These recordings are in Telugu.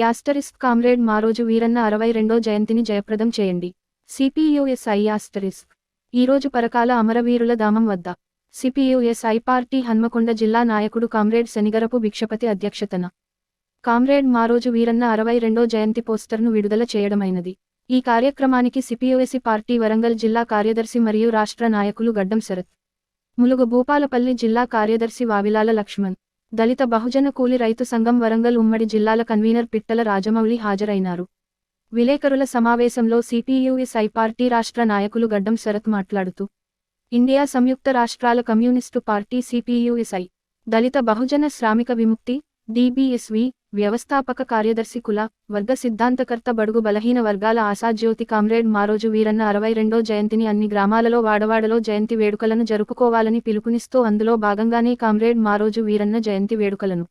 యాస్టరిస్క్ కామ్రేడ్ మారోజు వీరన్న అరవై రెండో జయంతిని జయప్రదం చేయండి. సిపియుఎస్ఐ యాస్టరిస్క్ ఈరోజు పరకాల అమరవీరుల ధామం వద్ద. సిపియుఎస్ఐ పార్టీ హన్మకొండ జిల్లా నాయకుడు కామ్రేడ్ శనిగరపు భిక్షపతి అధ్యక్షతన. కామ్రేడ్ మారోజు వీరన్న అరవై రెండో జయంతి పోస్టర్ను విడుదల చేయడమైనది. ఈ కార్యక్రమానికి సిపియుఎస్సి పార్టీ వరంగల్ జిల్లా కార్యదర్శి మరియు రాష్ట్ర నాయకులు గడ్డం శరత్. ములుగు భూపాలపల్లి జిల్లా కార్యదర్శి వావిలాల లక్ష్మణ్. దళిత బహుజన కూలి రైతు సంఘం వరంగల్ ఉమ్మడి జిల్లాల కన్వీనర్ పిట్టల రాజమౌళి హాజరైనారు. విలేకరుల సమావేశంలో సిపియుఎస్ఐ పార్టీ రాష్ట్ర నాయకులు గడ్డం శరత్ మాట్లాడుతూ ఇండియా సంయుక్త రాష్ట్రాల కమ్యూనిస్టు పార్టీ సిపియుఎస్ఐ దళిత బహుజన శ్రామిక విముక్తి డిబిఎస్వి వ్యవస్థాపక కార్యదర్శి కుల వర్గ సిద్ధాంతకర్త బడుగు బలహీన వర్గాల ఆశాజ్యోతి కామ్రేడ్ మారోజు వీరన్న అరవై రెండో జయంతిని అన్ని గ్రామాలలో వాడవాడలో జయంతి వేడుకలను జరుపుకోవాలని పిలుపునిస్తూ అందులో భాగంగానే కామ్రేడ్ మారోజు వీరన్న జయంతి వేడుకలను.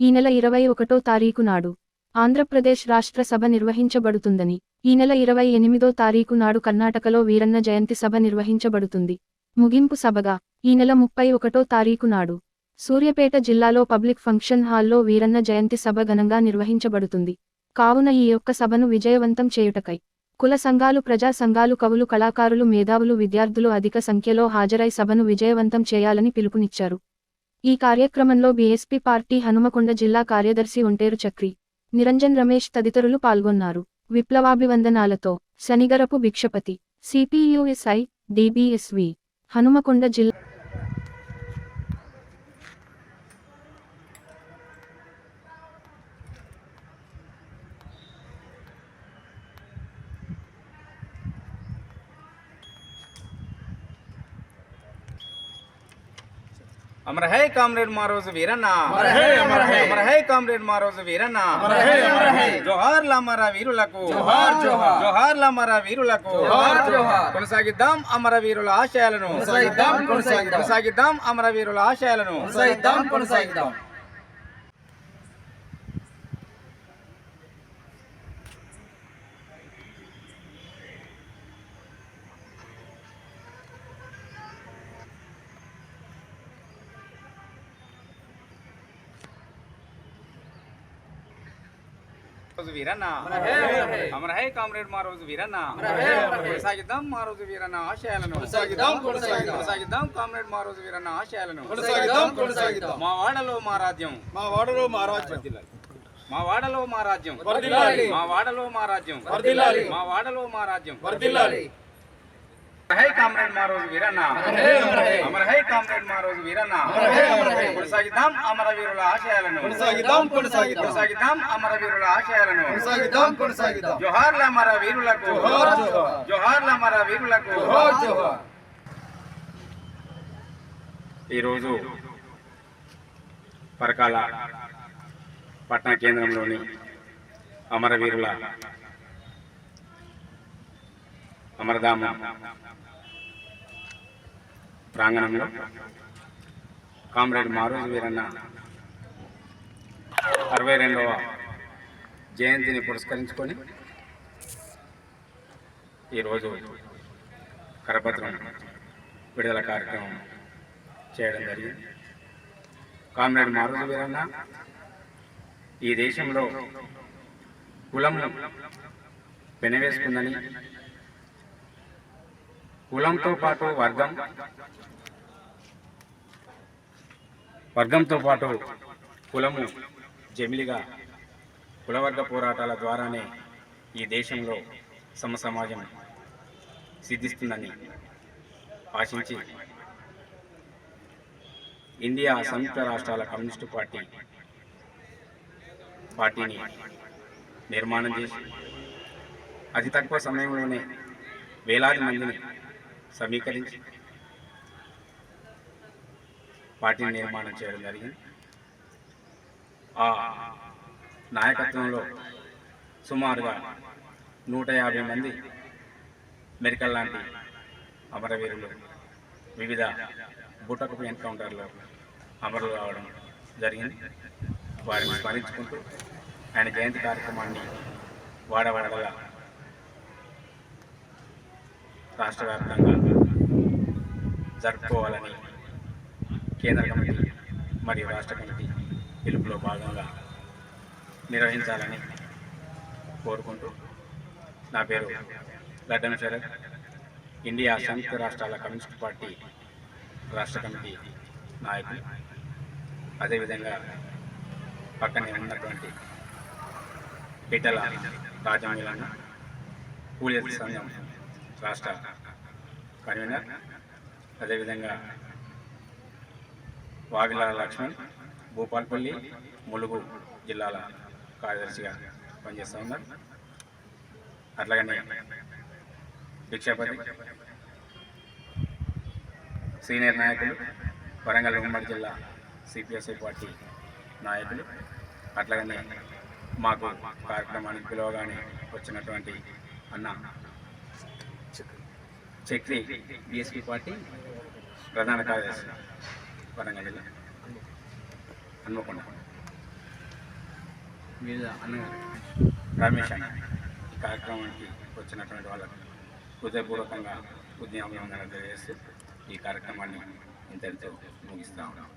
ఈ నెల ఇరవై ఒకటో తారీఖు నాడు ఆంధ్రప్రదేశ్ రాష్ట్ర సభ నిర్వహించబడుతుందని ఈ నెల ఇరవై ఎనిమిదో తారీఖు నాడు కర్ణాటకలో వీరన్న జయంతి సభ నిర్వహించబడుతుంది. ముగింపు సభగా ఈ నెల ముప్పై ఒకటో తారీఖు నాడు సూర్యపేట జిల్లాలో పబ్లిక్ ఫంక్షన్ హాల్లో వీరన్న జయంతి సభ ఘనంగా నిర్వహించబడుతుంది. కావున ఈ యొక్క సభను విజయవంతం చేయుటకై కుల సంఘాలు ప్రజా సంఘాలు కవులు కళాకారులు మేధావులు విద్యార్థులు అధిక సంఖ్యలో హాజరై సభను విజయవంతం చేయాలని పిలుపునిచ్చారు. ఈ కార్యక్రమంలో బీఎస్పీ పార్టీ హనుమకొండ జిల్లా కార్యదర్శి ఒంటేరు చక్రి నిరంజన్ రమేష్ తదితరులు పాల్గొన్నారు. విప్లవాభివందనాలతో శనిగరపు భిక్షపతి సిపియుఎస్ఐ డిబిఎస్వి హనుమకొండ జిల్లా అమర హై కామ్రేడ్ మారోజు వీరన్న. అమర హై, కామ్రేడ్ మారోజు వీరన్న. జోహార్ లమర వీరులకు. జోహార్, లమర వీరులకు. కొనసాగిద్దాం అమర వీరుల ఆశయాలను. కొనసాగిద్దాం అమర వీరుల ఆశయాలను. కొనసాగిద్దాం. రోజు వీరన్న. అమర హై, కామ్రేడ్ వీరన్న. హై, అమర హై. కొనసాగిద్దాం మారోజు వీరన్న ఆశయాలను. కొనసాగిద్దాం, కామ్రేడ్ మారోజు వీరన్న ఆశయాలను. మా వాడలో మా రాజ్యం. మా వాడలో మా రాజ్యం. మా వాడలో మా రాజ్యం. మా వాడలో మా రాజ్యం. మా వాడలో మా రాజ్యం. మా రోజు మా రోజు వీరన్న. అమర హై, అమర హై. కొనసాగిద్దాం అమర వీరుల ఆశయాలను. కొనసాగిద్దాం కొనసాగిద్దాం. కొనసాగిద్దాం అమర వీరుల ఆశయాలను. కొనసాగిద్దాం కొనసాగిద్దాం. జోహార్ల అమర వీరులకు. జోహార్, జోహార్. జోహార్ల అమర వీరులకు. జోహార్ జోహార్. ఈరోజు పరకాల పట్టణ కేంద్రంలోని అమరవీరుల అమరధామ ప్రాంగణంలో కామ్రేడ్ మారోజు వీరన్న అరవై రెండవ జయంతిని పురస్కరించుకొని ఈరోజు కరపత్రం విడుదల కార్యక్రమం చేయడం జరిగింది. కామ్రేడ్ మారోజు వీరన్న ఈ దేశంలో కులం పెనవేసుకుందని కులంతో పాటు వర్గం. వర్గంతో పాటు కులము జమిలిగా కులవర్గ పోరాటాల ద్వారానే ఈ దేశంలో సమసమాజం సిద్ధిస్తుందని ఆశించి ఇండియా సంయుక్త రాష్ట్రాల కమ్యూనిస్టు పార్టీ పార్టీని నిర్మాణం చేసి అతి తక్కువ సమయంలోనే వేలాది మందిని సమీకరించి పార్టీ నిర్మాణం చేయడం జరిగింది. ఆ నాయకత్వంలో సుమారుగా నూట యాభై మంది మెరికల్ లాంటి అమరవీరులు వివిధ బుటకపు ఎన్కౌంటర్లో అమరులు కావడం జరిగింది. వారిని స్మరించుకుంటూ ఆయన జయంతి కార్యక్రమాన్ని వాడవాడగా రాష్ట్ర వ్యాప్తంగా జరుపుకోవాలని కేంద్ర కమిటీ మరియు రాష్ట్ర కమిటీ పిలుపులో భాగంగా నిర్వహించాలని కోరుకుంటూ నా పేరు గడ్డం శరత్. ఇండియా సంయుక్త రాష్ట్రాల కమ్యూనిస్ట్ పార్టీ రాష్ట్ర కమిటీ నాయకులు. అదేవిధంగా పక్కనే ఉన్నటువంటి బిడ్డల రాజమీలన్న కూలీ సంఘం రాష్ట్ర కన్వీనర్. అదేవిధంగా వాగిల లక్ష్మణ్ భూపాల్పల్లి ములుగు జిల్లాల కార్యదర్శిగా పనిచేస్తూ ఉన్నారు. అట్లాగనే భిక్షాపతి సీనియర్ నాయకులు వరంగల్ ఉమ్మడి జిల్లా సిపిఎస్ఐ పార్టీ నాయకులు అట్లాగనే మాకు కార్యక్రమానికి పిలవగానే వచ్చినటువంటి అన్న చక్రి బిఎస్పి పార్టీ ప్రధాన కార్యదర్శి వరంగల్ జిల్లా. హన్మకొండ. మీద అన్న రమేష్ అన్న. ఈ కార్యక్రమానికి వచ్చినటువంటి వాళ్ళకు హృదయపూర్వకంగా ఉద్యమం తెలియజేస్తూ ఈ కార్యక్రమాన్ని ఇంతటితో ముగిస్తా ఉన్నాం.